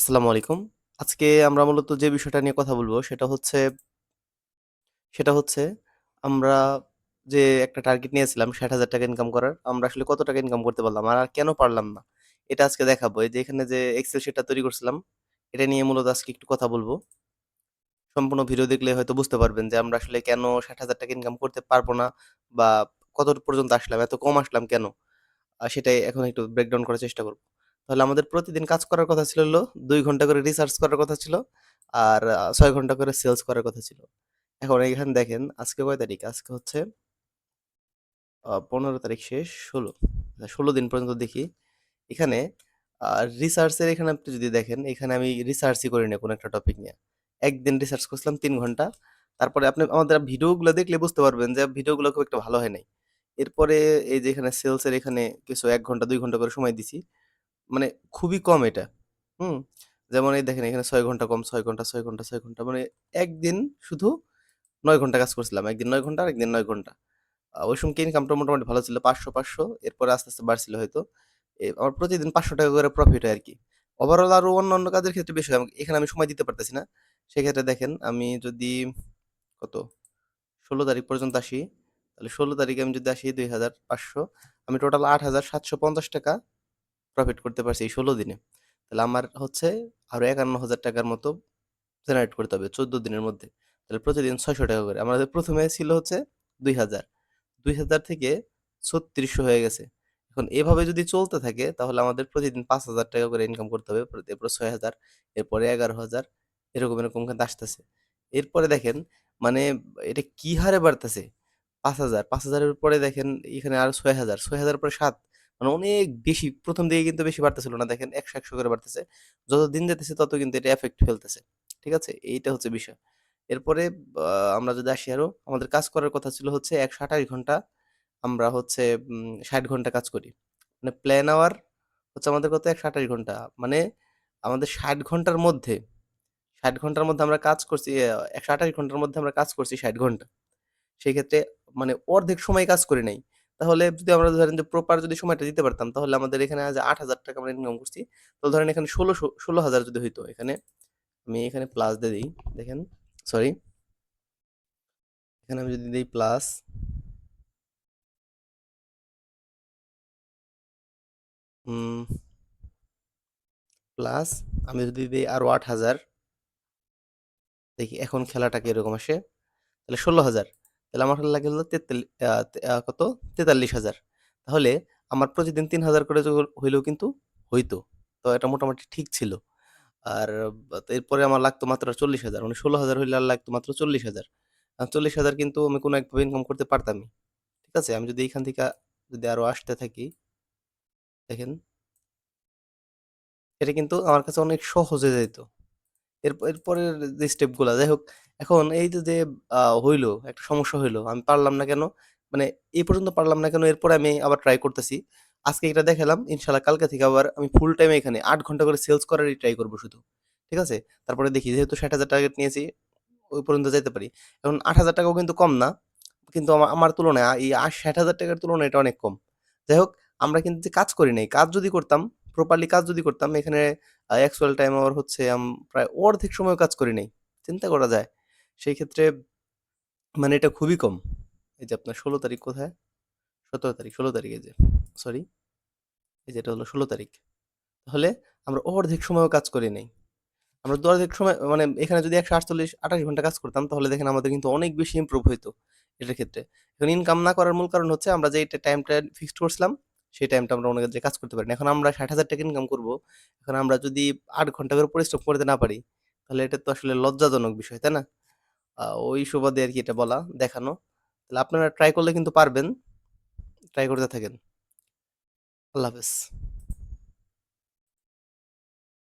আসসালামু আলাইকুম। আজকে আমরা মূলত যে বিষয়টা নিয়ে কথা বলব সেটা হচ্ছে সেটা হচ্ছে আমরা যে একটা টার্গেট নিয়েছিলাম ৳৬০,০০০ ইনকাম করার, আমরা আসলে কত টাকা ইনকাম করতে পারলাম আর কেন পারলাম না? এটা আজকে দেখাবো। এই যে এখানে যে এক্সেল শিটটা তৈরি করছিলাম, এটা নিয়ে মূলত আজকে একটু কথা বলব। সম্পূর্ণ ভিডিও দেখলে হয়তো বুঝতে পারবেন যে আমরা আসলে কেন ৳৬০,০০০ ইনকাম করতে পারব না বা কত পর্যন্ত আসলাম, এত কম আসলাম কেন? আ সেটাই এখন একটু ব্রেকডাউন করার চেষ্টা করব। তাহলে আমাদের প্রতিদিন কাজ করার কথা ছিল ২ ঘণ্টা করে রিসার্চ করার কথা ছিল আর ছয় ৬ ঘণ্টা করে সেলস করার কথা ছিল। এখন এখানে দেখেন আজকে কয় তারিখ? আজকে হচ্ছে পনেরো তারিখ শেষ ষোলো ষোলো দিন পর্যন্ত দেখি। এখানে আ রিসার্চ এখানে আপনি যদি দেখেন, এখানে আমি রিসার্চই করি নাই কোনো একটা টপিক নিয়ে। একদিন রিসার্চ করছিলাম তিন ঘণ্টা। তারপরে আপনি আমাদের ভিডিওগুলো দেখলে বুঝতে পারবেন যে ভিডিওগুলো খুব একটা ভালো হয় নাই। এরপরে এই যে এখানে সেলসের এখানে কিছু এক ঘণ্টা দুই ঘণ্টা করে সময় দিছি। মানে খুবই কম এটা। হুম? যেমন এই দেখেন এখানে ছয় ঘণ্টা কম, ছয় ঘণ্টা, ছয় ঘণ্টা, ছয় ঘণ্টা মানে একদিন শুধু নয় ঘণ্টা কাজ করছিলাম। একদিন নয় ঘণ্টা, আরেকদিন ৯ ঘণ্টা। আ ওই সময়কে ইনকামটা মোটামুটি ভালো ছিল। ৫০০, ৫০০ এরপরে আস্তে, আস্তে বাড়ছিল হয়তো। আমার প্রতিদিন ৳৫০০ করে প্রফিট হয় আর কি ওভারঅল আরও অন্য কাজের ক্ষেত্রে বেশি হয়। এখানে আমি সময় দিতে পারতেছি না। সেক্ষেত্রে দেখেন আমি যদি কত ১৬ তারিখ পর্যন্ত আসি, তাহলে ১৬ তারিখে আমি যদি আসি ২৫০০ আমি টোটাল ৳৮,৭৫০ প্রফিট করতে পারছি এই ১৬ দিনে। তাহলে আমার হচ্ছে আরও ৳৫১,০০০ র মতো জেনারেট করতে হবে ১৪ দিনের মধ্যে। তাহলে প্রতিদিন ৳৬০০ করে। আমাদের প্রথমে ছিল হচ্ছে ২০০০ ২০০০ থেকে ৩৬০০ হয়ে গেছে। এখন এভাবে যদি চলতে থাকে তাহলে আমাদের প্রতিদিন ৳৫,০০০ করে ইনকাম করতে হবে। প্র এরপরে ৬০০০ এরপরে ১১,০০০ এরকম, এরকম কিন্তু আসতেছে। এরপরে দেখেন মানে এটা কি হারে বাড়তেছে? পাঁচ হাজার পাঁচ হাজারের পরে দেখেন এখানে আরও ৬,০০০ ৬,০০০ এর পরে ৭ মানে অনেক বেশি। প্রথম দিকে কিন্তু বেশি বাড়তেছিল না। দেখেন একশো একশো করে বাড়তেছে। যত দিন যেতেছে তত কিন্তু এটা এফেক্ট ফেলতেছে। ঠিক আছে? এইটা হচ্ছে বিষয়। এরপরে আমরা যদি আসি আরও, আমাদের কাজ করার কথা ছিল হচ্ছে ১২৮ ঘণ্টা। আমরা হচ্ছে ষাট ঘণ্টা কাজ করি। মানে প্ল্যান আওয়ার হচ্ছে আমাদের কত ১২৮ ঘণ্টা। মানে আমাদের ৬০ ঘণ্টার মধ্যে ৬০ ঘণ্টার মধ্যে আমরা কাজ করছি একশো ১২৮ ঘণ্টার মধ্যে আমরা কাজ করছি ৬০ ঘণ্টা। সেই ক্ষেত্রে মানে অর্ধেক সময় কাজ করি নাই। তাহলে যদি আমরা ধরেন যে প্রপার যদি সময়টা দিতে পারতাম তাহলে আমাদের এখানে আজ ৳৮,০০০ আমরা ইনকাম করছি। তো ধরেন এখানে ষোলো ষোলো হাজার যদি হইতো এখানে আমি এখানে প্লাস দিয়ে দিই দেখেন সরি। এখানে আমি যদি দিই প্লাস প্লাস আমি যদি দেই আরও ৮,০০০ দেখি এখন খেলাটা কীরকম আসে। তাহলে ১৬,০০০ তাহলে আমার লাগে হলো তেতাল্লি আ আ কত ৪৩,০০০ তাহলে আমার প্রতিদিন ৩,০০০ করে হইলেও কিন্তু হইতো। তো এটা মোটামুটি ঠিক ছিল। আর এরপরে আমার লাগতো মাত্র ৪০,০০০ মানে ১৬,০০০ হইলে আর লাগতো মাত্র ৪০,০০০ আ ৪০,০০০ কিন্তু আমি কোনো একভাবে ইনকাম করতে পারতামই। ঠিক আছে? আমি যদি এখান থেকে যদি আরও আসতে থাকি দেখেন এটা কিন্তু আমার কাছে অনেক সহজ হয়ে যাইত। এর এরপরের যে স্টেপগুলো যাই হোক, এখন এই যে, হইল, একটা সমস্যা হইল। আমি পারলাম না কেন? মানে এই পর্যন্ত পারলাম না কেন? এরপরে আমি আবার ট্রাই করতেছি। আজকে এটা দেখালাম। ইনশাআল্লাহ কালকে থেকে আবার আমি ফুল টাইম এখানে ৮ ঘণ্টা করে সেলস করারই ট্রাই করব শুধু। ঠিক আছে? তারপরে দেখি যেহেতু ৬০,০০০ টার্গেট নিয়েছি, ওই পর্যন্ত যাইতে পারি। এখন ৳৮,০০০ ও কিন্তু কম না। কিন্তু আমা আমার তুলনায় আ এই আ ৳৬০,০০০ র তুলনায় এটা অনেক কম। যাই হোক, আমরা কিন্তু যে কাজ করি নাই। কাজ যদি করতাম, প্রপারলি কাজ যদি করতাম, এখানে অ্যাকচুয়াল টাইম আওয়ার হচ্ছে প্রায় অর্ধেক সময়ও কাজ করি নাই। চিন্তা করা যায়। সেই ক্ষেত্রে মানে এটা খুবই কম। এই যে আপনার ১৬ তারিখ কোথায়? ১৭ তারিখ, ১৬ তারিখ এই যে। সরি। এই যে এটা হলো ১৬ তারিখ। তাহলে আমরা অর্ধেক সময়ও কাজ করি নাই। আমরা তো অর্ধেক সময় মানে এখানে যদি ১৪৮ ২৮ ঘণ্টা কাজ করতাম তাহলে দেখেন আমাদের কিন্তু অনেক বেশি ইমপ্রুভ হইতো এটার ক্ষেত্রে। এখন ইনকাম না করার মূল কারণ হচ্ছে আমরা যে এটা টাইমটা ফিক্সড করছিলাম, সেই টাইমটা আমরা অন্য কাজে কাজ করতে পারি। এখন আমরা ৳৬০,০০০ ইনকাম করব এখন আমরা যদি আট ঘণ্টা করে পরিশ্রম করতে না পারি, তাহলে এটা তো আসলে লজ্জাজনক বিষয়, তাই না? ওই সুবাদে আর কি এটা বলা, দেখানো। তাহলে আপনারা ট্রাই করলে কিন্তু পারবেন। ট্রাই করতে থাকেন। আল্লাহ হাফেজ।